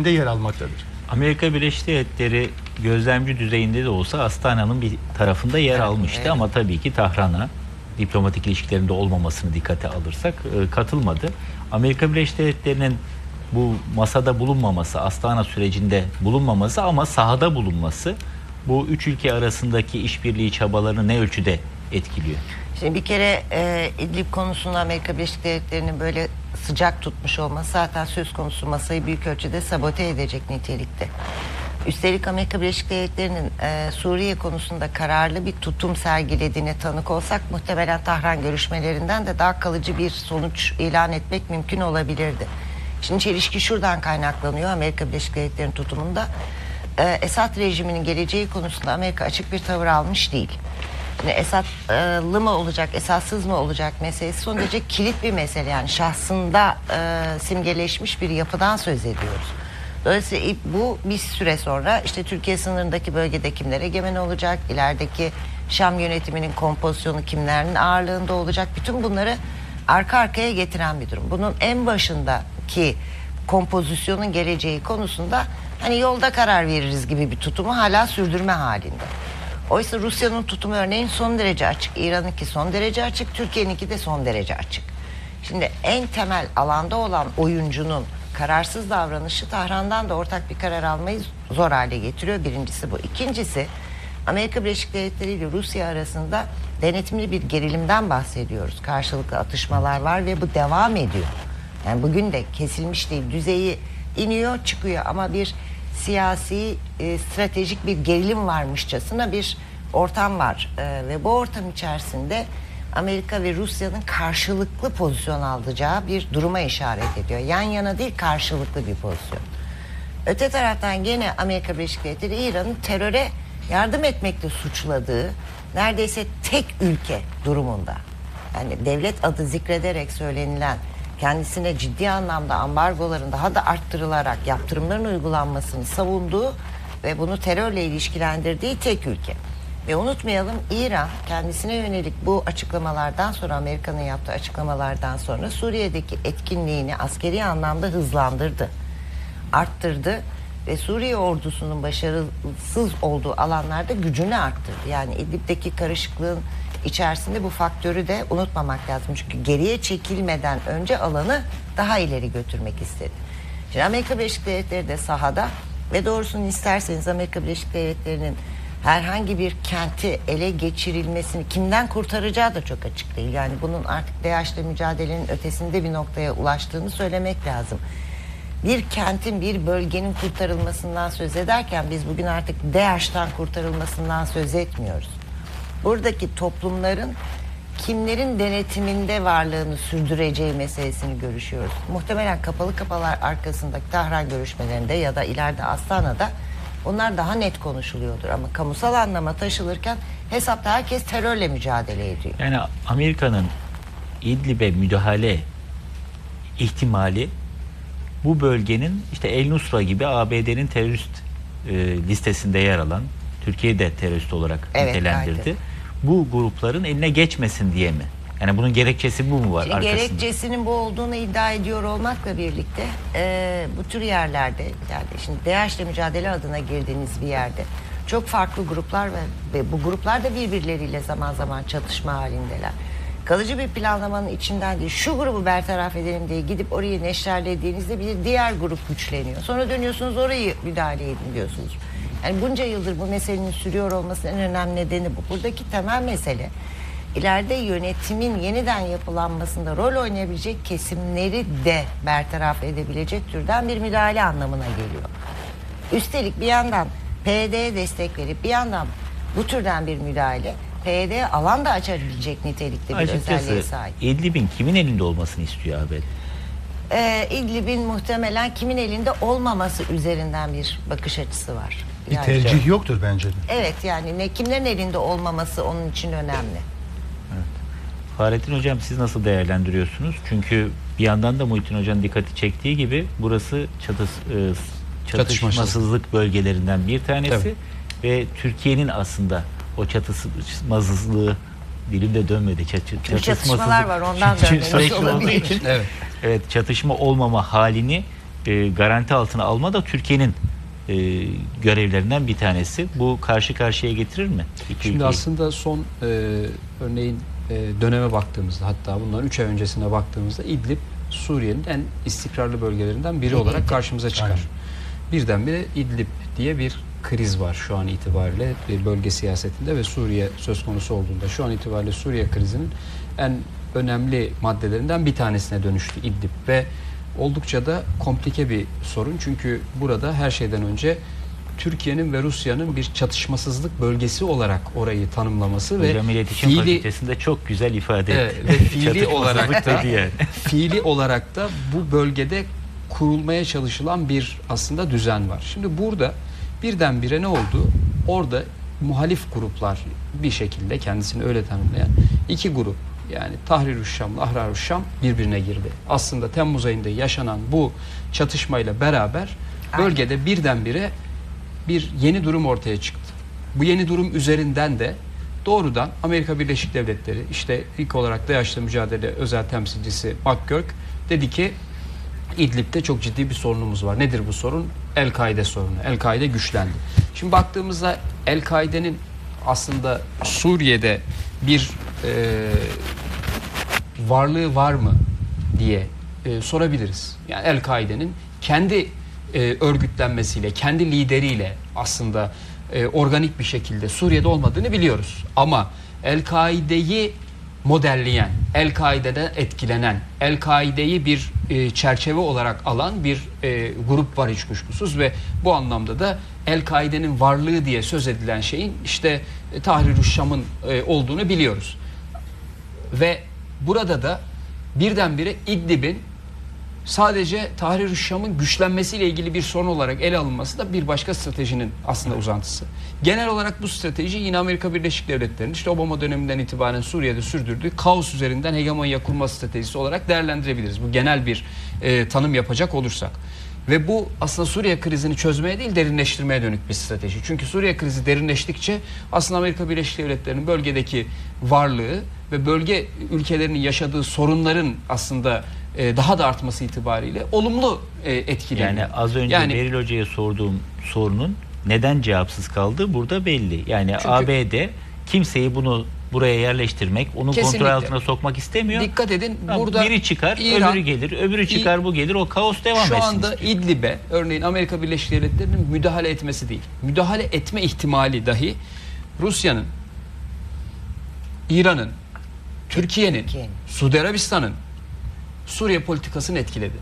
de yer almaktadır. Amerika Birleşik Devletleri gözlemci düzeyinde de olsa Astana'nın bir tarafında yer almıştı evet. ama tabii ki Tahran'a diplomatik ilişkilerinde olmamasını dikkate alırsak e, katılmadı. Amerika Birleşik Devletleri'nin bu masada bulunmaması, Astana sürecinde bulunmaması ama sahada bulunması bu üç ülke arasındaki işbirliği çabalarını ne ölçüde etkiliyor? Şimdi bir kere e, İdlib konusunda Amerika Birleşik Devletleri'nin böyle sıcak tutmuş olması zaten söz konusu masayı büyük ölçüde sabote edecek nitelikte. Üstelik Amerika Birleşik Devletleri'nin e, Suriye konusunda kararlı bir tutum sergilediğine tanık olsak muhtemelen Tahran görüşmelerinden de daha kalıcı bir sonuç ilan etmek mümkün olabilirdi. Şimdi çelişki şuradan kaynaklanıyor Amerika Birleşik Devletleri'nin tutumunda. E, Esad rejiminin geleceği konusunda Amerika açık bir tavır almış değil. Şimdi Esad'lı mı olacak, esassız mı olacak meselesi son derece kilit bir mesele. Yani şahsında e, simgeleşmiş bir yapıdan söz ediyoruz. Dolayısıyla bu bir süre sonra işte Türkiye sınırındaki bölgede kimler egemen olacak, ilerideki Şam yönetiminin kompozisyonu kimlerin ağırlığında olacak, bütün bunları arka arkaya getiren bir durum. Bunun en başındaki kompozisyonun geleceği konusunda hani yolda karar veririz gibi bir tutumu hala sürdürme halinde. Oysa Rusya'nın tutumu örneğin son derece açık, İran'ınki son derece açık, Türkiye'ninki de son derece açık. Şimdi en temel alanda olan oyuncunun kararsız davranışı Tahran'dan da ortak bir karar almayı zor hale getiriyor. Birincisi bu. İkincisi Amerika Birleşik Devletleri ile Rusya arasında denetimli bir gerilimden bahsediyoruz. Karşılıklı atışmalar var ve bu devam ediyor. Yani bugün de kesilmiş değil. Düzeyi iniyor çıkıyor ama bir siyasi e, stratejik bir gerilim varmışçasına bir ortam var. E, ve bu ortam içerisinde Amerika ve Rusya'nın karşılıklı pozisyon alacağı bir duruma işaret ediyor. Yan yana değil karşılıklı bir pozisyon. Öte taraftan gene Amerika Birleşik Devletleri İran'ın teröre yardım etmekle suçladığı neredeyse tek ülke durumunda. Yani devlet adı zikrederek söylenilen kendisine ciddi anlamda ambargoların daha da arttırılarak yaptırımların uygulanmasını savunduğu ve bunu terörle ilişkilendirdiği tek ülke. Ve unutmayalım İran kendisine yönelik bu açıklamalardan sonra Amerika'nın yaptığı açıklamalardan sonra Suriye'deki etkinliğini askeri anlamda hızlandırdı arttırdı ve Suriye ordusunun başarısız olduğu alanlarda gücünü arttırdı. Yani İdlib'deki karışıklığın içerisinde bu faktörü de unutmamak lazım. Çünkü geriye çekilmeden önce alanı daha ileri götürmek istedi. Şimdi Amerika Birleşik Devletleri de sahada ve doğrusunu isterseniz Amerika Birleşik Devletleri'nin herhangi bir kenti ele geçirilmesini kimden kurtaracağı da çok açık değil. Yani bunun artık DAEŞ'le mücadelenin ötesinde bir noktaya ulaştığını söylemek lazım bir kentin, bir bölgenin kurtarılmasından söz ederken biz bugün artık DAEŞ'ten kurtarılmasından söz etmiyoruz. Buradaki toplumların kimlerin denetiminde varlığını sürdüreceği meselesini görüşüyoruz. Muhtemelen kapalı kapılar arkasındaki Tahran görüşmelerinde ya da ileride Astana'da bunlar daha net konuşuluyordur. Ama kamusal anlama taşılırken hesapta herkes terörle mücadele ediyor. Yani Amerika'nın İdlib'e müdahale ihtimali bu bölgenin işte El Nusra gibi ABD'nin terörist e, listesinde yer alan Türkiye de terörist olarak Evet, nitelendirdi. gayet. Bu grupların eline geçmesin diye mi? Yani bunun gerekçesi bu mu var Şimdi arkasında? gerekçesinin bu olduğunu iddia ediyor olmakla birlikte e, bu tür yerlerde yani şimdi DAEŞ'le mücadele adına girdiğiniz bir yerde çok farklı gruplar ve, ve bu gruplar da birbirleriyle zaman zaman çatışma halindeler. Kalıcı bir planlamanın içinden değil şu grubu bertaraf edelim diye gidip orayı neşterlediğinizde bir diğer grup güçleniyor. Sonra dönüyorsunuz orayı müdahale edin diyorsunuz. Yani bunca yıldır bu meselenin sürüyor olmasının en önemli nedeni bu. Buradaki temel mesele ileride yönetimin yeniden yapılanmasında rol oynayabilecek kesimleri de bertaraf edebilecek türden bir müdahale anlamına geliyor. Üstelik bir yandan PYD'ye destek verip bir yandan bu türden bir müdahale PYD'ye alan da açabilecek nitelikte bir özelliğe Açıkçası sahip. İdlib'in kimin elinde olmasını istiyor ABD? Ee, İdlib'in muhtemelen kimin elinde olmaması üzerinden bir bakış açısı var. Bir Yani- tercih yoktur bence de. Evet yani ne kimlerin elinde olmaması onun için önemli. Fahrettin Hocam siz nasıl değerlendiriyorsunuz? Çünkü bir yandan da Muhittin Hoca'nın dikkati çektiği gibi burası çatış, e, çatışmasızlık bölgelerinden bir tanesi Tabii. ve Türkiye'nin aslında o çatışmasızlığı dilimde dönmedi. Çat, Çünkü çatışmalar var, ondan Çünkü dönmemiş sürekli olduğu için Evet. evet çatışma olmama halini e, garanti altına alma da Türkiye'nin e, görevlerinden bir tanesi. Bu karşı karşıya getirir mi? İki Şimdi ülkeyi? aslında son e, örneğin e, döneme baktığımızda hatta bundan 3 ay öncesine baktığımızda İdlib Suriye'nin en istikrarlı bölgelerinden biri olarak karşımıza çıkar. Aynen. Birdenbire İdlib diye bir kriz var şu an itibariyle bölge siyasetinde ve Suriye söz konusu olduğunda şu an itibariyle Suriye krizinin en önemli maddelerinden bir tanesine dönüştü İdlib ve oldukça da komplike bir sorun çünkü burada her şeyden önce Türkiye'nin ve Rusya'nın bir çatışmasızlık bölgesi olarak orayı tanımlaması ve Hocam iletişim fiili, fakültesinde çok güzel ifade etti. ve fiili olarak da yani. fiili olarak da bu bölgede kurulmaya çalışılan bir aslında düzen var. Şimdi burada birdenbire ne oldu? Orada muhalif gruplar bir şekilde kendisini öyle tanımlayan iki grup yani Tahrir-ü Şam'la Ahrar-ı Şam birbirine girdi. Aslında Temmuz ayında yaşanan bu çatışmayla beraber bölgede birdenbire bir yeni durum ortaya çıktı. Bu yeni durum üzerinden de doğrudan Amerika Birleşik Devletleri işte ilk olarak DAEŞ'le mücadele özel temsilcisi McGurk dedi ki İdlib'de çok ciddi bir sorunumuz var. Nedir bu sorun? El-Kaide sorunu. El-Kaide güçlendi. Şimdi baktığımızda El-Kaide'nin aslında Suriye'de bir e, varlığı var mı diye e, sorabiliriz. Yani El-Kaide'nin kendi e, örgütlenmesiyle, kendi lideriyle aslında e, organik bir şekilde Suriye'de olmadığını biliyoruz. Ama El-Kaide'yi modelleyen, El-Kaide'den etkilenen, El-Kaide'yi bir e, çerçeve olarak alan bir e, grup var hiç kuşkusuz ve bu anlamda da El-Kaide'nin varlığı diye söz edilen şeyin işte e, Tahrir-ü Şam'ın e, olduğunu biliyoruz. Ve burada da birdenbire İdlib'in sadece Tahrir-ü Şam'ın güçlenmesiyle ilgili bir sorun olarak ele alınması da bir başka stratejinin aslında uzantısı. Genel olarak bu strateji yine Amerika Birleşik Devletleri'nin işte Obama döneminden itibaren Suriye'de sürdürdüğü kaos üzerinden hegemonya kurma stratejisi olarak değerlendirebiliriz. Bu genel bir e, tanım yapacak olursak. Ve bu aslında Suriye krizini çözmeye değil derinleştirmeye dönük bir strateji. Çünkü Suriye krizi derinleştikçe aslında Amerika Birleşik Devletleri'nin bölgedeki varlığı ve bölge ülkelerinin yaşadığı sorunların aslında e, daha da artması itibariyle olumlu e, etkileniyor. Yani az önce Yani- Beril Hoca'ya sorduğum sorunun neden cevapsız kaldığı burada belli. Yani Çünkü- ABD kimseyi bunu buraya yerleştirmek, onun Kesinlikle. kontrol altına sokmak istemiyor. Dikkat edin Tamam, burada biri çıkar, İran- öbürü gelir, öbürü çıkar, bu gelir. O kaos devam Şu etsin. anda istiyor. İdlib'e örneğin Amerika Birleşik Devletleri'nin müdahale etmesi değil. Müdahale etme ihtimali dahi Rusya'nın, İran'ın, Türkiye'nin, Türkiye'nin. Suudi Arabistan'ın Suriye politikasını etkiledi.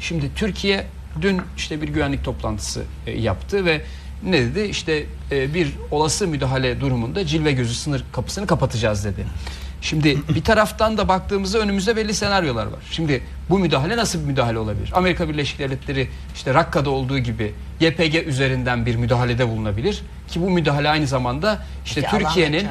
Şimdi Türkiye dün işte bir güvenlik toplantısı e, yaptı ve ne dedi? İşte e, bir olası müdahale durumunda cilve gözü sınır kapısını kapatacağız dedi. Şimdi bir taraftan da baktığımızda önümüzde belli senaryolar var. Şimdi bu müdahale nasıl bir müdahale olabilir? Amerika Birleşik Devletleri işte Rakka'da olduğu gibi YPG üzerinden bir müdahalede bulunabilir ki bu müdahale aynı zamanda işte alan Türkiye'nin.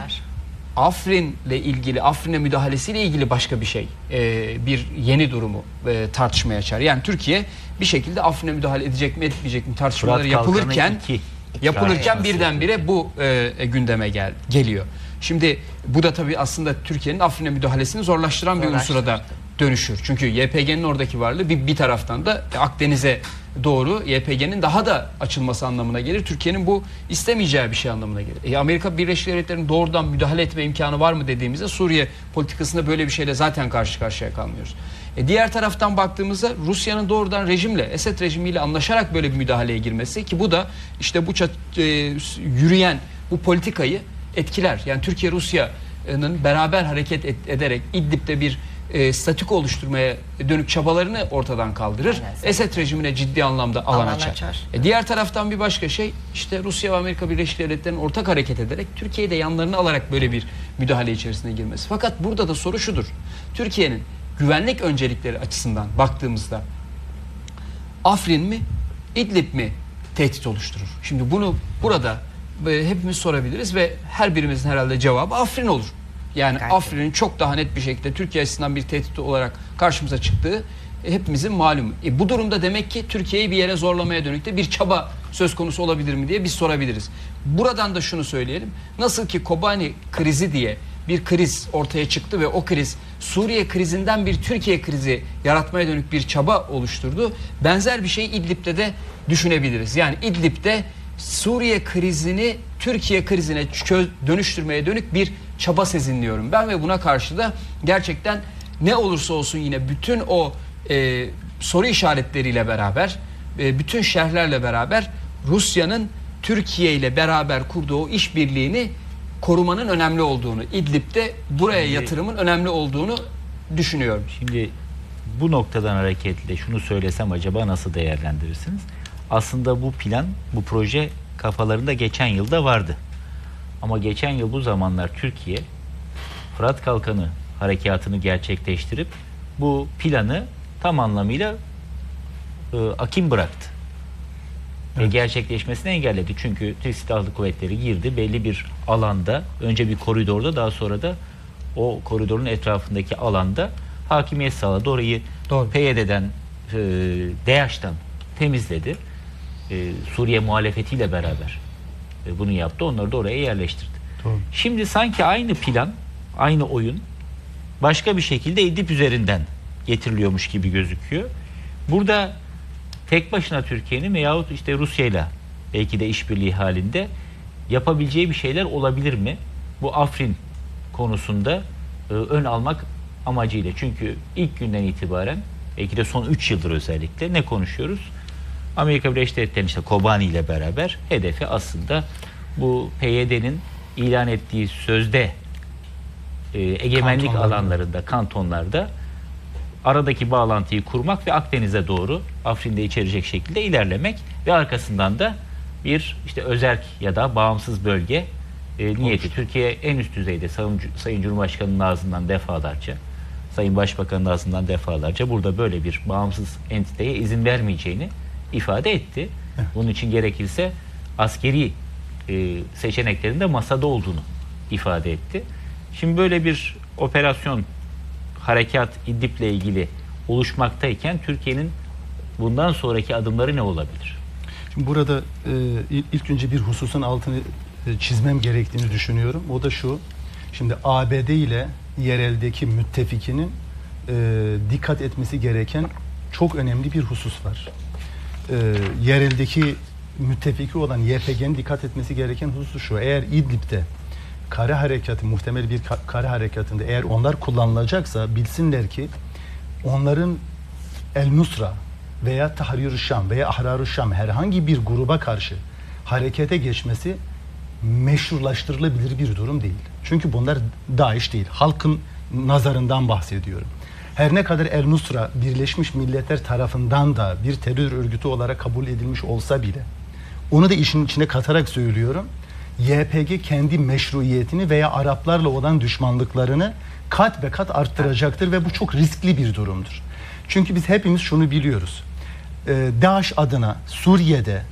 Afrin'le ilgili, Afrin'e müdahalesiyle ilgili başka bir şey, e, bir yeni durumu e, tartışmaya açar. Yani Türkiye bir şekilde Afrin'e müdahale edecek mi etmeyecek mi tartışmaları Fırat yapılırken iki yapılırken birdenbire bu e, e, gündeme gel geliyor. Şimdi bu da tabii aslında Türkiye'nin Afrin'e müdahalesini zorlaştıran bir unsura da dönüşür. Çünkü YPG'nin oradaki varlığı bir, bir taraftan da Akdeniz'e doğru YPG'nin daha da açılması anlamına gelir. Türkiye'nin bu istemeyeceği bir şey anlamına gelir. E, Amerika Birleşik Devletleri'nin doğrudan müdahale etme imkanı var mı dediğimizde Suriye politikasında böyle bir şeyle zaten karşı karşıya kalmıyoruz. E, diğer taraftan baktığımızda Rusya'nın doğrudan rejimle, Esed rejimiyle anlaşarak böyle bir müdahaleye girmesi ki bu da işte bu çat- e, yürüyen bu politikayı etkiler. Yani Türkiye Rusya'nın beraber hareket et- ederek İdlib'de bir e, statük oluşturmaya dönük çabalarını ortadan kaldırır. Aynen. Esed rejimine ciddi anlamda alan, Alan açar. açar. E, diğer taraftan bir başka şey işte Rusya ve Amerika Birleşik Devletleri'nin ortak hareket ederek Türkiye'yi de yanlarına alarak böyle bir müdahale içerisine girmesi. Fakat burada da soru şudur. Türkiye'nin güvenlik öncelikleri açısından baktığımızda Afrin mi, İdlib mi tehdit oluşturur? Şimdi bunu burada e, hepimiz sorabiliriz ve her birimizin herhalde cevabı Afrin olur. Yani Gerçekten. Afrin'in çok daha net bir şekilde Türkiye açısından bir tehdit olarak karşımıza çıktığı e, hepimizin malumu. E, bu durumda demek ki Türkiye'yi bir yere zorlamaya dönük de bir çaba söz konusu olabilir mi diye biz sorabiliriz. Buradan da şunu söyleyelim. Nasıl ki Kobani krizi diye bir kriz ortaya çıktı ve o kriz Suriye krizinden bir Türkiye krizi yaratmaya dönük bir çaba oluşturdu. Benzer bir şey İdlib'de de düşünebiliriz. Yani İdlib'de Suriye krizini Türkiye krizine dönüştürmeye dönük bir çaba sezinliyorum ben ve buna karşı da gerçekten ne olursa olsun yine bütün o e, soru işaretleriyle beraber e, bütün şerhlerle beraber Rusya'nın Türkiye ile beraber kurduğu işbirliğini korumanın önemli olduğunu, İdlib'de buraya Şimdi- yatırımın önemli olduğunu düşünüyorum. Şimdi bu noktadan hareketle şunu söylesem acaba nasıl değerlendirirsiniz? Aslında bu plan, bu proje kafalarında geçen yılda vardı. Ama geçen yıl bu zamanlar Türkiye Fırat Kalkanı harekatını gerçekleştirip bu planı tam anlamıyla e, akim bıraktı. Ve gerçekleşmesini engelledi. Çünkü Türk Silahlı Kuvvetleri girdi belli bir alanda, önce bir koridorda daha sonra da o koridorun etrafındaki alanda hakimiyet sağladı. Orayı Doğru. PYD'den, e, DAEŞ'ten temizledi. E, Suriye muhalefetiyle beraber e, bunu yaptı. Onları da oraya yerleştirdi. Doğru. Şimdi sanki aynı plan, aynı oyun başka bir şekilde İdlib üzerinden getiriliyormuş gibi gözüküyor. Burada tek başına Türkiye'nin veyahut işte Rusya'yla belki de işbirliği halinde yapabileceği bir şeyler olabilir mi? Bu Afrin konusunda e, ön almak amacıyla. Çünkü ilk günden itibaren belki de son 3 yıldır özellikle ne konuşuyoruz? Amerika Birleşik Devletleri'nin işte Kobani ile beraber hedefi aslında bu PYD'nin ilan ettiği sözde e, egemenlik Kantonlarda. alanlarında, kantonlarda aradaki bağlantıyı kurmak ve Akdeniz'e doğru Afrin'de içerecek şekilde ilerlemek ve arkasından da bir işte özerk ya da bağımsız bölge e, niyeti. Türkiye en üst düzeyde Sayın, Sayın Cumhurbaşkanı'nın ağzından defalarca, Sayın Başbakan'ın ağzından defalarca burada böyle bir bağımsız entiteye izin vermeyeceğini ifade etti. Bunun için gerekirse askeri e, seçeneklerin de masada olduğunu ifade etti. Şimdi böyle bir operasyon harekat İdlib'le ilgili oluşmaktayken Türkiye'nin bundan sonraki adımları ne olabilir? Şimdi burada e, il- ilk önce bir hususun altını e, çizmem gerektiğini düşünüyorum. O da şu. Şimdi ABD ile yereldeki müttefikinin e, dikkat etmesi gereken çok önemli bir husus var. E, yereldeki müttefiki olan YPG'nin dikkat etmesi gereken husus şu. Eğer İdlib'de kare harekatı, muhtemel bir ka- kare harekatında eğer onlar kullanılacaksa bilsinler ki onların El Nusra veya Tahrir-i Şam veya Ahrar-ı Şam herhangi bir gruba karşı harekete geçmesi meşrulaştırılabilir bir durum değil. Çünkü bunlar DAEŞ değil. Halkın nazarından bahsediyorum. Her ne kadar El Nusra Birleşmiş Milletler tarafından da bir terör örgütü olarak kabul edilmiş olsa bile onu da işin içine katarak söylüyorum. YPG kendi meşruiyetini veya Araplarla olan düşmanlıklarını kat be kat arttıracaktır ve bu çok riskli bir durumdur. Çünkü biz hepimiz şunu biliyoruz. Ee, DAEŞ adına Suriye'de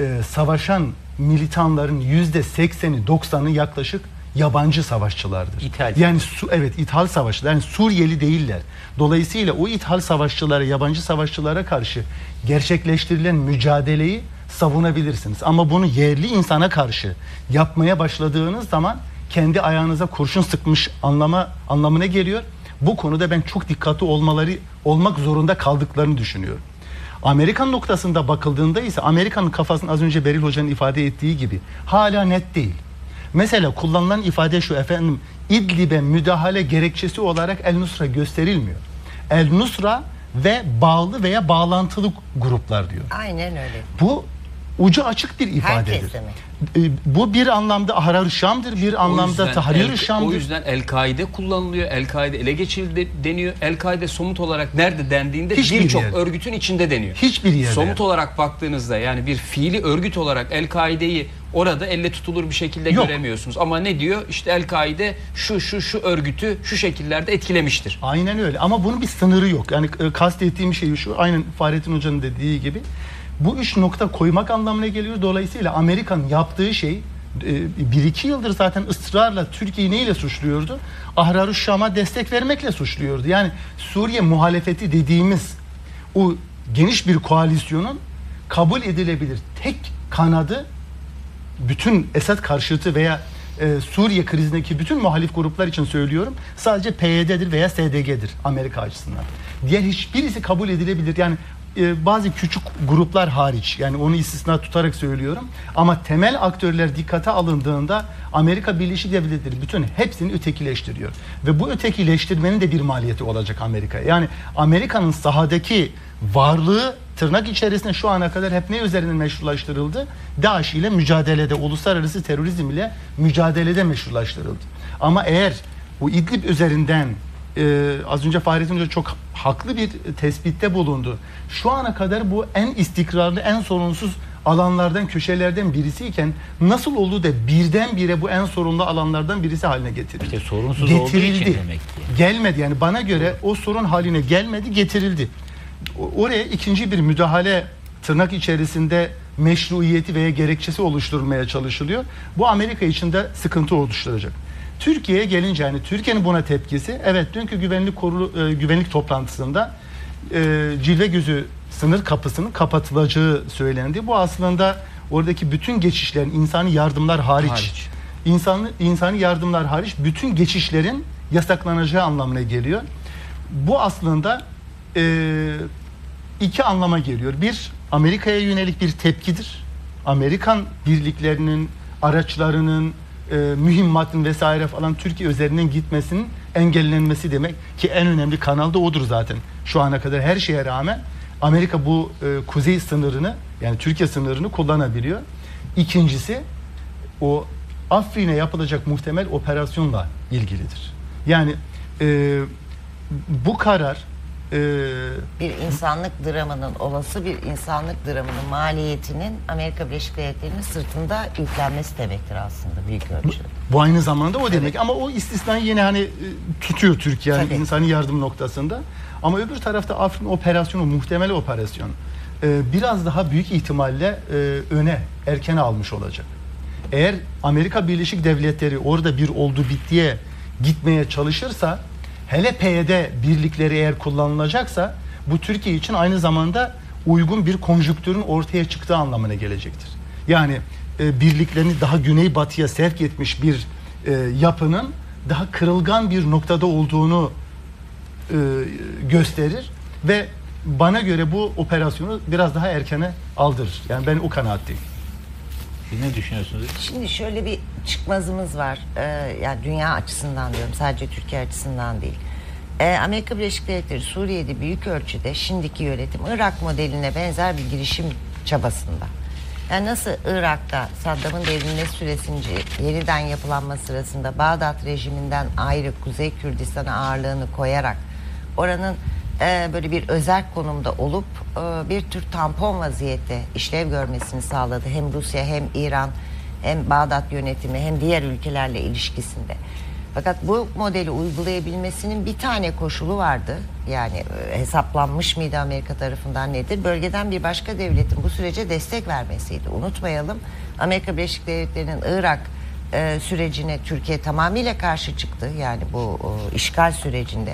e, savaşan militanların yüzde sekseni 90'ı yaklaşık yabancı savaşçılardır. İthal. Yani su, evet ithal savaşçılar yani Suriyeli değiller. Dolayısıyla o ithal savaşçılara, yabancı savaşçılara karşı gerçekleştirilen mücadeleyi savunabilirsiniz. Ama bunu yerli insana karşı yapmaya başladığınız zaman kendi ayağınıza kurşun sıkmış anlama anlamına geliyor. Bu konuda ben çok dikkatli olmaları olmak zorunda kaldıklarını düşünüyorum. Amerikan noktasında bakıldığında ise Amerika'nın kafasının az önce Beril Hoca'nın ifade ettiği gibi hala net değil. Mesela kullanılan ifade şu efendim İdlib'e müdahale gerekçesi olarak El Nusra gösterilmiyor. El Nusra ve bağlı veya bağlantılı gruplar diyor. Aynen öyle. Bu ucu açık bir ifadedir. Herkese mi? E, Bu bir anlamda Ahrar-ı Şam'dır, bir O anlamda Tahrir-i El- Şam'dır. O yüzden El-Kaide kullanılıyor. El-Kaide ele geçirildi deniyor. El-Kaide somut olarak nerede dendiğinde birçok örgütün içinde deniyor. Hiçbir yerde. Somut olarak baktığınızda yani bir fiili örgüt olarak El-Kaide'yi orada elle tutulur bir şekilde Yok. göremiyorsunuz. Ama ne diyor? İşte El-Kaide şu şu şu örgütü şu şekillerde etkilemiştir. Aynen öyle ama bunun bir sınırı yok. Yani e, kastettiğim şey şu aynen Fahrettin Hoca'nın dediği gibi bu üç nokta koymak anlamına geliyor. Dolayısıyla Amerika'nın yaptığı şey e, bir iki yıldır zaten ısrarla Türkiye'yi neyle suçluyordu? Ahrar-ı Şam'a destek vermekle suçluyordu. Yani Suriye muhalefeti dediğimiz o geniş bir koalisyonun kabul edilebilir tek kanadı bütün Esad karşıtı veya e, Suriye krizindeki bütün muhalif gruplar için söylüyorum. Sadece PYD'dir veya SDG'dir Amerika açısından. Diğer hiçbirisi kabul edilebilir. Yani e, bazı küçük gruplar hariç yani onu istisna tutarak söylüyorum. Ama temel aktörler dikkate alındığında Amerika Birleşik Devletleri bütün hepsini ötekileştiriyor. Ve bu ötekileştirmenin de bir maliyeti olacak Amerika'ya. Yani Amerika'nın sahadaki varlığı tırnak içerisinde şu ana kadar hep ne üzerinden meşrulaştırıldı? DAEŞ ile mücadelede, uluslararası terörizm ile mücadelede meşrulaştırıldı. Ama eğer bu İdlib üzerinden e, az önce Fahrettin Hoca çok haklı bir tespitte bulundu. Şu ana kadar bu en istikrarlı, en sorunsuz alanlardan, köşelerden birisiyken nasıl oldu da birdenbire bu en sorunlu alanlardan birisi haline getirildi? İşte sorunsuz olduğu için demek ki. Gelmedi yani bana göre o sorun haline gelmedi, getirildi. Oraya ikinci bir müdahale tırnak içerisinde meşruiyeti veya gerekçesi oluşturulmaya çalışılıyor. Bu Amerika için de sıkıntı oluşturacak. Türkiye'ye gelince yani Türkiye'nin buna tepkisi evet dünkü güvenlik kurulu e, güvenlik toplantısında e, cilve gözü sınır kapısının kapatılacağı söylendi. Bu aslında oradaki bütün geçişlerin insani yardımlar hariç, Hariç. insanlı insani yardımlar hariç bütün geçişlerin yasaklanacağı anlamına geliyor. Bu aslında e, iki anlama geliyor. Bir, Amerika'ya yönelik bir tepkidir. Amerikan birliklerinin, araçlarının, e, mühimmatın vesaire falan Türkiye üzerinden gitmesinin engellenmesi demek ki en önemli kanal da odur zaten. Şu ana kadar her şeye rağmen Amerika bu e, kuzey sınırını yani Türkiye sınırını kullanabiliyor. İkincisi o Afrin'e yapılacak muhtemel operasyonla ilgilidir. Yani e, bu karar e, bir insanlık dramının olası bir insanlık dramının maliyetinin Amerika Birleşik Devletleri'nin sırtında yüklenmesi demektir aslında büyük ölçüde. bu aynı zamanda o demek ama o istisnayı yine hani e, tutuyor Türkiye yani Tabii. insani yardım noktasında. Ama öbür tarafta Afrin operasyonu muhtemel operasyon e, biraz daha büyük ihtimalle e, öne erkene almış olacak. Eğer Amerika Birleşik Devletleri orada bir oldu bittiye gitmeye çalışırsa hele PYD birlikleri eğer kullanılacaksa bu Türkiye için aynı zamanda uygun bir konjüktürün ortaya çıktığı anlamına gelecektir. Yani e, birliklerini daha güneybatıya sevk etmiş bir e, yapının daha kırılgan bir noktada olduğunu e, gösterir ve bana göre bu operasyonu biraz daha erkene aldırır. Yani ben o kanaatteyim. Siz ne düşünüyorsunuz? Şimdi şöyle bir çıkmazımız var. Ee, yani dünya açısından diyorum. Sadece Türkiye açısından değil. Ee, Amerika Birleşik Devletleri Suriye'de büyük ölçüde şimdiki yönetim Irak modeline benzer bir girişim çabasında. Yani nasıl Irak'ta Saddam'ın devrilme süresince yeniden yapılanma sırasında Bağdat rejiminden ayrı Kuzey Kürdistan'a ağırlığını koyarak oranın e, böyle bir özel konumda olup e, bir tür tampon vaziyette işlev görmesini sağladı. Hem Rusya hem İran hem Bağdat yönetimi hem diğer ülkelerle ilişkisinde. Fakat bu modeli uygulayabilmesinin bir tane koşulu vardı. Yani e, hesaplanmış mıydı Amerika tarafından nedir? Bölgeden bir başka devletin bu sürece destek vermesiydi. Unutmayalım Amerika Birleşik Devletleri'nin Irak e, sürecine Türkiye tamamıyla karşı çıktı. Yani bu e, işgal sürecinde.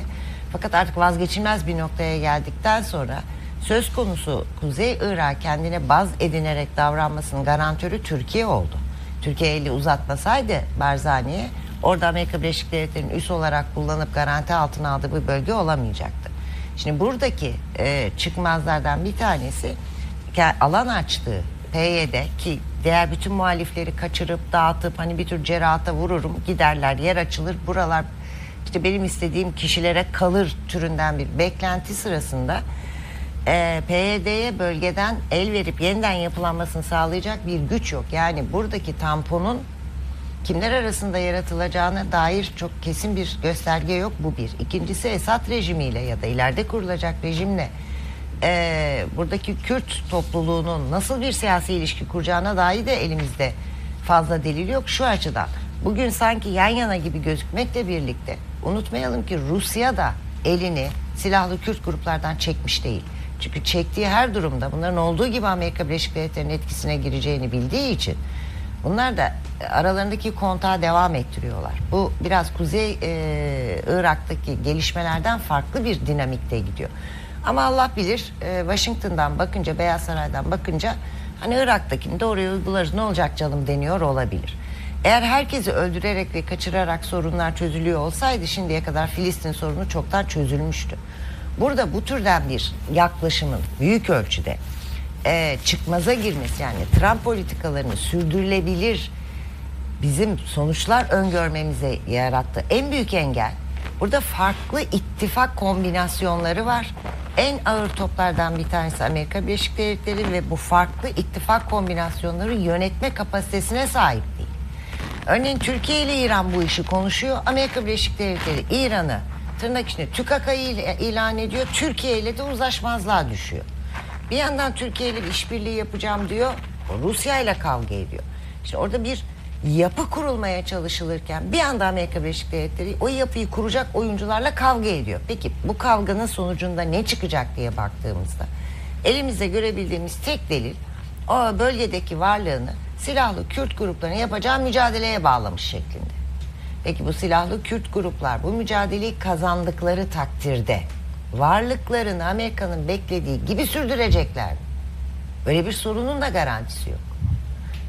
Fakat artık vazgeçilmez bir noktaya geldikten sonra söz konusu Kuzey Irak kendine baz edinerek davranmasının garantörü Türkiye oldu. Türkiye eli uzatmasaydı Barzani'ye orada Amerika Birleşik Devletleri'nin üs olarak kullanıp garanti altına aldığı bir bölge olamayacaktı. Şimdi buradaki e, çıkmazlardan bir tanesi alan açtığı PYD ki diğer bütün muhalifleri kaçırıp dağıtıp hani bir tür cerrahata vururum giderler yer açılır buralar işte benim istediğim kişilere kalır türünden bir beklenti sırasında e, PYD'ye bölgeden el verip yeniden yapılanmasını sağlayacak bir güç yok. Yani buradaki tamponun kimler arasında yaratılacağına dair çok kesin bir gösterge yok bu bir. İkincisi Esad rejimiyle ya da ileride kurulacak rejimle e, buradaki Kürt topluluğunun nasıl bir siyasi ilişki kuracağına dair de elimizde fazla delil yok şu açıdan. Bugün sanki yan yana gibi gözükmekle birlikte unutmayalım ki Rusya da elini silahlı Kürt gruplardan çekmiş değil. Çünkü çektiği her durumda bunların olduğu gibi Amerika Birleşik Devletleri'nin etkisine gireceğini bildiği için bunlar da aralarındaki kontağı devam ettiriyorlar. Bu biraz Kuzey e, Irak'taki gelişmelerden farklı bir dinamikte gidiyor. Ama Allah bilir e, Washington'dan bakınca Beyaz Saray'dan bakınca hani Irak'takini de oraya uygularız ne olacak canım deniyor olabilir. Eğer herkesi öldürerek ve kaçırarak sorunlar çözülüyor olsaydı şimdiye kadar Filistin sorunu çoktan çözülmüştü. Burada bu türden bir yaklaşımın büyük ölçüde e, çıkmaza girmesi yani Trump politikalarını sürdürülebilir bizim sonuçlar öngörmemize yarattı. En büyük engel burada farklı ittifak kombinasyonları var. En ağır toplardan bir tanesi Amerika Birleşik Devletleri ve bu farklı ittifak kombinasyonları yönetme kapasitesine sahip değil. Örneğin Türkiye ile İran bu işi konuşuyor. Amerika Birleşik Devletleri İran'ı tırnak içinde tükaka il- ilan ediyor. Türkiye ile de uzlaşmazlığa düşüyor. Bir yandan Türkiye ile bir işbirliği yapacağım diyor. Rusya ile kavga ediyor. İşte orada bir yapı kurulmaya çalışılırken bir anda Amerika Birleşik Devletleri o yapıyı kuracak oyuncularla kavga ediyor. Peki bu kavganın sonucunda ne çıkacak diye baktığımızda elimizde görebildiğimiz tek delil o bölgedeki varlığını silahlı Kürt gruplarının yapacağı mücadeleye bağlamış şeklinde. Peki bu silahlı Kürt gruplar bu mücadeleyi kazandıkları takdirde varlıklarını Amerika'nın beklediği gibi sürdürecekler mi? Böyle bir sorunun da garantisi yok.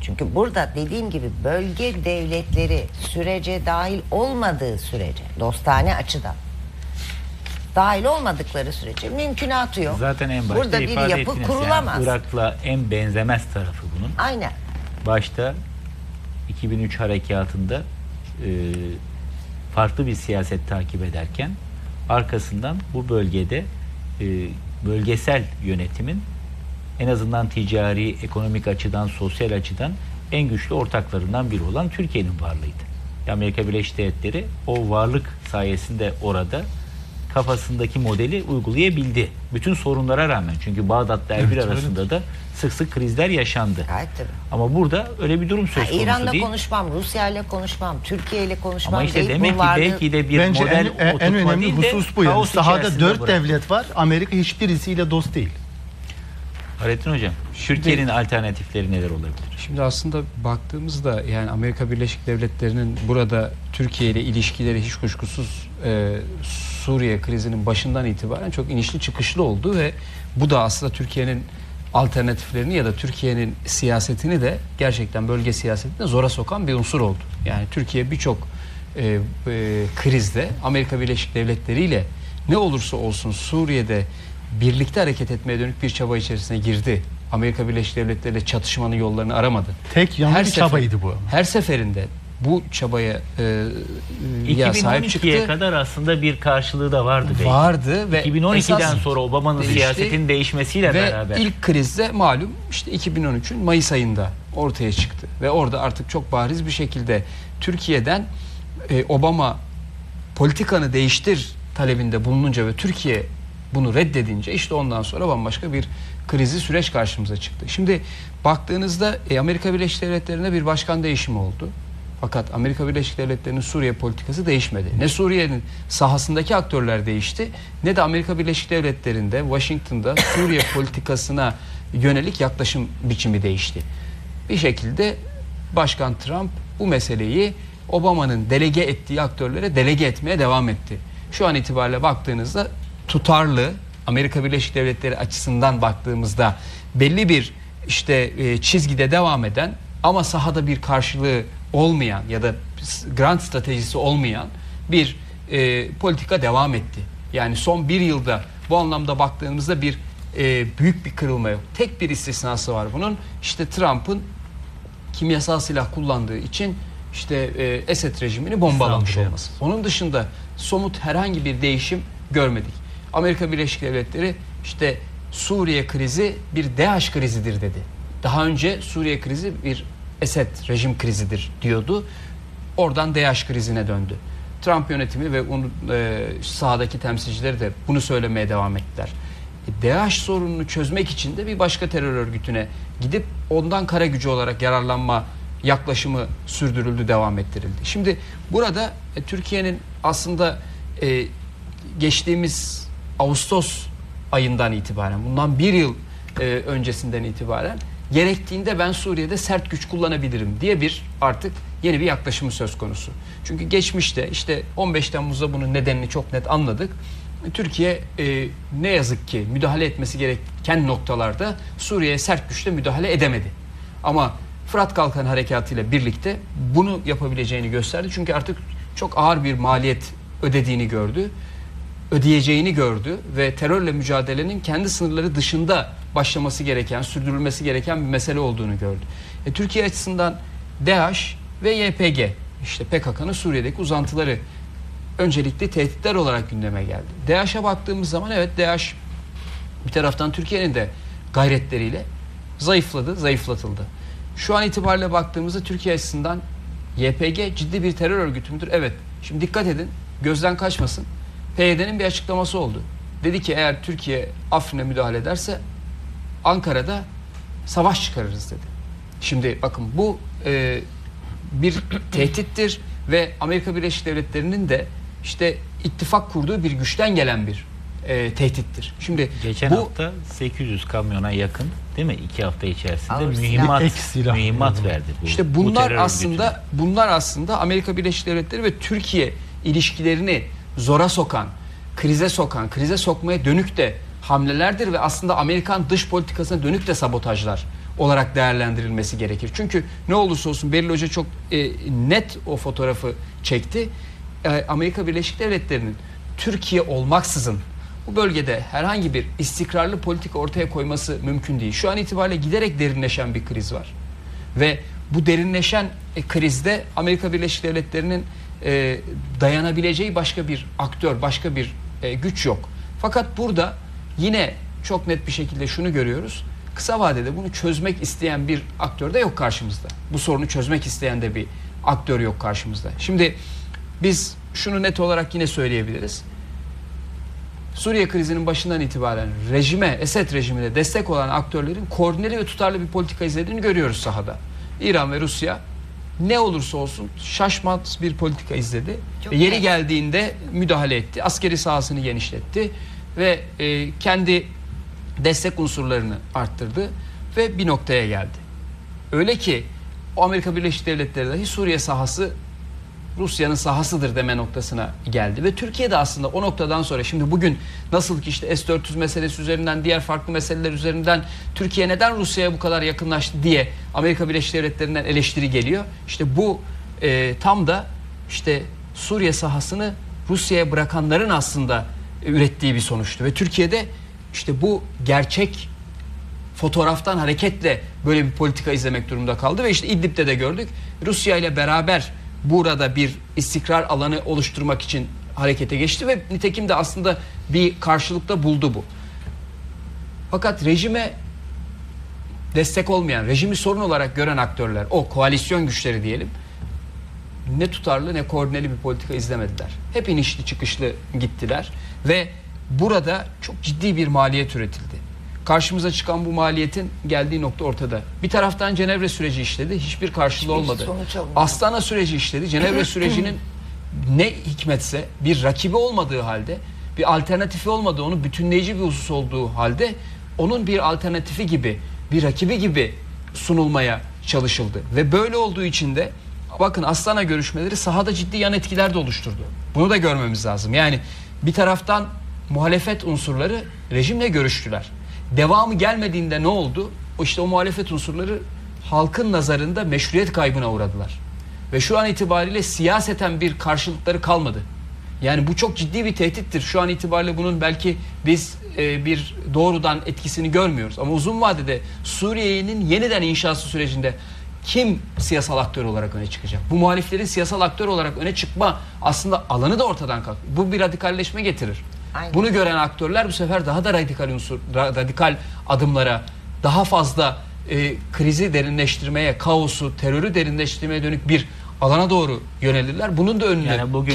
Çünkü burada dediğim gibi bölge devletleri sürece dahil olmadığı sürece dostane açıdan dahil olmadıkları sürece mümkünatı yok. Zaten en başta Burada bir ifade yapı kurulamaz. Yani Irak'la en benzemez tarafı bunun. Aynen. Başta 2003 harekatında e, farklı bir siyaset takip ederken arkasından bu bölgede e, bölgesel yönetimin en azından ticari, ekonomik açıdan, sosyal açıdan en güçlü ortaklarından biri olan Türkiye'nin varlığıydı. Amerika Birleşik Devletleri o varlık sayesinde orada kafasındaki modeli uygulayabildi. Bütün sorunlara rağmen. Çünkü Bağdat'la Erbil Evet, arasında da sık sık krizler yaşandı. Gayet tabii. Ama burada öyle bir durum söz Ha, konusu İran'la değil. konuşmam, Rusya ile konuşmam, Türkiye ile konuşmam Ama işte değil. demek ki belki de bir Bence model en, en önemli değil de husus bu yani. kaos Sahada dört bırak. devlet var. Amerika hiçbirisiyle dost değil. Hayrettin Hocam, Türkiye'nin alternatifleri neler olabilir? Şimdi aslında baktığımızda yani Amerika Birleşik Devletleri'nin burada Türkiye ile ilişkileri hiç kuşkusuz e, Suriye krizinin başından itibaren çok inişli çıkışlı oldu ve bu da aslında Türkiye'nin alternatiflerini ya da Türkiye'nin siyasetini de gerçekten bölge siyasetine zora sokan bir unsur oldu. Yani Türkiye birçok e, e, krizde Amerika Birleşik Devletleri ile ne olursa olsun Suriye'de birlikte hareket etmeye dönük bir çaba içerisine girdi. Amerika Birleşik Devletleri ile çatışmanın yollarını aramadı. Tek yanlı bir sefer- çabaydı bu. Her seferinde bu çabaya e, e, ya sahip 2012'ye çıktı. kadar aslında bir karşılığı da vardı belki. Vardı ve 2012'den esas sonra Obama'nın siyasetin değişmesiyle ve beraber. ilk krizde malum işte 2013'ün Mayıs ayında ortaya çıktı ve orada artık çok bariz bir şekilde Türkiye'den e, Obama politikanı değiştir talebinde bulununca ve Türkiye bunu reddedince işte ondan sonra bambaşka bir krizi süreç karşımıza çıktı. Şimdi baktığınızda e, Amerika Birleşik Devletleri'nde bir başkan değişimi oldu. Fakat Amerika Birleşik Devletleri'nin Suriye politikası değişmedi. Ne Suriye'nin sahasındaki aktörler değişti ne de Amerika Birleşik Devletleri'nde Washington'da Suriye politikasına yönelik yaklaşım biçimi değişti. Bir şekilde Başkan Trump bu meseleyi Obama'nın delege ettiği aktörlere delege etmeye devam etti. Şu an itibariyle baktığınızda tutarlı Amerika Birleşik Devletleri açısından baktığımızda belli bir işte e, çizgide devam eden ama sahada bir karşılığı olmayan ya da grand stratejisi olmayan bir e, politika devam etti. Yani son bir yılda bu anlamda baktığımızda bir e, büyük bir kırılma yok. Tek bir istisnası var bunun. İşte Trump'ın kimyasal silah kullandığı için işte e, Esed rejimini bombalamış olması. Onun dışında somut herhangi bir değişim görmedik. Amerika Birleşik Devletleri işte Suriye krizi bir DAEŞ krizidir dedi. Daha önce Suriye krizi bir Esed rejim krizidir diyordu. Oradan DAEŞ krizine döndü. Trump yönetimi ve onun e, sahadaki temsilcileri de bunu söylemeye devam ettiler. E, DAEŞ sorununu çözmek için de bir başka terör örgütüne gidip ondan kara gücü olarak yararlanma yaklaşımı sürdürüldü, devam ettirildi. Şimdi burada e, Türkiye'nin aslında e, geçtiğimiz Ağustos ayından itibaren, bundan bir yıl e, öncesinden itibaren gerektiğinde ben Suriye'de sert güç kullanabilirim diye bir artık yeni bir yaklaşımı söz konusu. Çünkü geçmişte işte 15 Temmuz'da bunun nedenini çok net anladık. Türkiye e, ne yazık ki müdahale etmesi gereken noktalarda Suriye'ye sert güçle müdahale edemedi. Ama Fırat Kalkan Harekatı birlikte bunu yapabileceğini gösterdi. Çünkü artık çok ağır bir maliyet ödediğini gördü. Ödeyeceğini gördü ve terörle mücadelenin kendi sınırları dışında başlaması gereken, sürdürülmesi gereken bir mesele olduğunu gördü. E, Türkiye açısından DAEŞ ve YPG işte PKK'nın Suriye'deki uzantıları öncelikli tehditler olarak gündeme geldi. DAEŞ'e baktığımız zaman evet DAEŞ bir taraftan Türkiye'nin de gayretleriyle zayıfladı, zayıflatıldı. Şu an itibariyle baktığımızda Türkiye açısından YPG ciddi bir terör örgütü müdür? Evet. Şimdi dikkat edin, gözden kaçmasın. PYD'nin bir açıklaması oldu. Dedi ki eğer Türkiye Afrin'e müdahale ederse Ankara'da savaş çıkarırız dedi. Şimdi bakın bu e, bir tehdittir ve Amerika Birleşik Devletleri'nin de işte ittifak kurduğu bir güçten gelen bir e, tehdittir. Şimdi Geçen bu hafta 800 kamyona yakın değil mi? iki hafta içerisinde Ağır mühimmat, silah. Mühimmat verdi. Bu, İşte bu bunlar terör aslında bunlar aslında Amerika Birleşik Devletleri ve Türkiye ilişkilerini zora sokan, krize sokan, krize sokmaya dönük de hamlelerdir ve aslında Amerikan dış politikasına dönük de sabotajlar olarak değerlendirilmesi gerekir. Çünkü ne olursa olsun Beril Hoca çok e, net o fotoğrafı çekti. E, Amerika Birleşik Devletleri'nin Türkiye olmaksızın bu bölgede herhangi bir istikrarlı politika ortaya koyması mümkün değil. Şu an itibariyle giderek derinleşen bir kriz var. Ve bu derinleşen e, krizde Amerika Birleşik Devletleri'nin e, dayanabileceği başka bir aktör, başka bir e, güç yok. Fakat burada yine çok net bir şekilde şunu görüyoruz. Kısa vadede bunu çözmek isteyen bir aktör de yok karşımızda. Bu sorunu çözmek isteyen de bir aktör yok karşımızda. Şimdi biz şunu net olarak yine söyleyebiliriz. Suriye krizinin başından itibaren rejime, Esed rejimine destek olan aktörlerin koordineli ve tutarlı bir politika izlediğini görüyoruz sahada. İran ve Rusya ne olursa olsun şaşmaz bir politika izledi. Çok Ve yeri geldiğinde müdahale etti. Askeri sahasını genişletti ve e, kendi destek unsurlarını arttırdı ve bir noktaya geldi. Öyle ki Amerika Birleşik Devletleri dahi Suriye sahası Rusya'nın sahasıdır deme noktasına geldi. Ve Türkiye de aslında o noktadan sonra şimdi bugün nasıl ki işte S-400 meselesi üzerinden diğer farklı meseleler üzerinden Türkiye neden Rusya'ya bu kadar yakınlaştı diye Amerika Birleşik Devletleri'nden eleştiri geliyor. İşte bu e, tam da işte Suriye sahasını Rusya'ya bırakanların aslında ürettiği bir sonuçtu. Ve Türkiye'de işte bu gerçek fotoğraftan hareketle böyle bir politika izlemek durumunda kaldı ve işte İdlib'de de gördük. Rusya ile beraber burada bir istikrar alanı oluşturmak için harekete geçti ve nitekim de aslında bir karşılıkta buldu bu. Fakat rejime destek olmayan, rejimi sorun olarak gören aktörler, o koalisyon güçleri diyelim, ne tutarlı ne koordineli bir politika izlemediler. Hep inişli çıkışlı gittiler ve burada çok ciddi bir maliyet üretildi. Karşımıza çıkan bu maliyetin geldiği nokta ortada. Bir taraftan Cenevre süreci işledi, hiçbir karşılığı olmadı. Astana süreci işledi. Cenevre sürecinin ne hikmetse bir rakibi olmadığı halde, bir alternatifi olmadığı, onu bütünleyici bir husus olduğu halde onun bir alternatifi gibi, bir rakibi gibi sunulmaya çalışıldı. Ve böyle olduğu için de bakın Astana görüşmeleri sahada ciddi yan etkiler de oluşturdu. Bunu da görmemiz lazım. Yani bir taraftan muhalefet unsurları rejimle görüştüler. Devamı gelmediğinde ne oldu? İşte o muhalefet unsurları halkın nazarında meşruiyet kaybına uğradılar. Ve şu an itibariyle siyaseten bir karşılıkları kalmadı. Yani bu çok ciddi bir tehdittir. Şu an itibariyle bunun belki biz e, bir doğrudan etkisini görmüyoruz. Ama uzun vadede Suriye'nin yeniden inşası sürecinde kim siyasal aktör olarak öne çıkacak? Bu muhaliflerin siyasal aktör olarak öne çıkma aslında alanı da ortadan kalk. Bu bir radikalleşme getirir. Aynen. Bunu gören aktörler bu sefer daha da radikal unsur, ra- radikal adımlara, daha fazla e, krizi derinleştirmeye, kaosu, terörü derinleştirmeye dönük bir alana doğru yönelirler. Bunun da önünü Yani bugün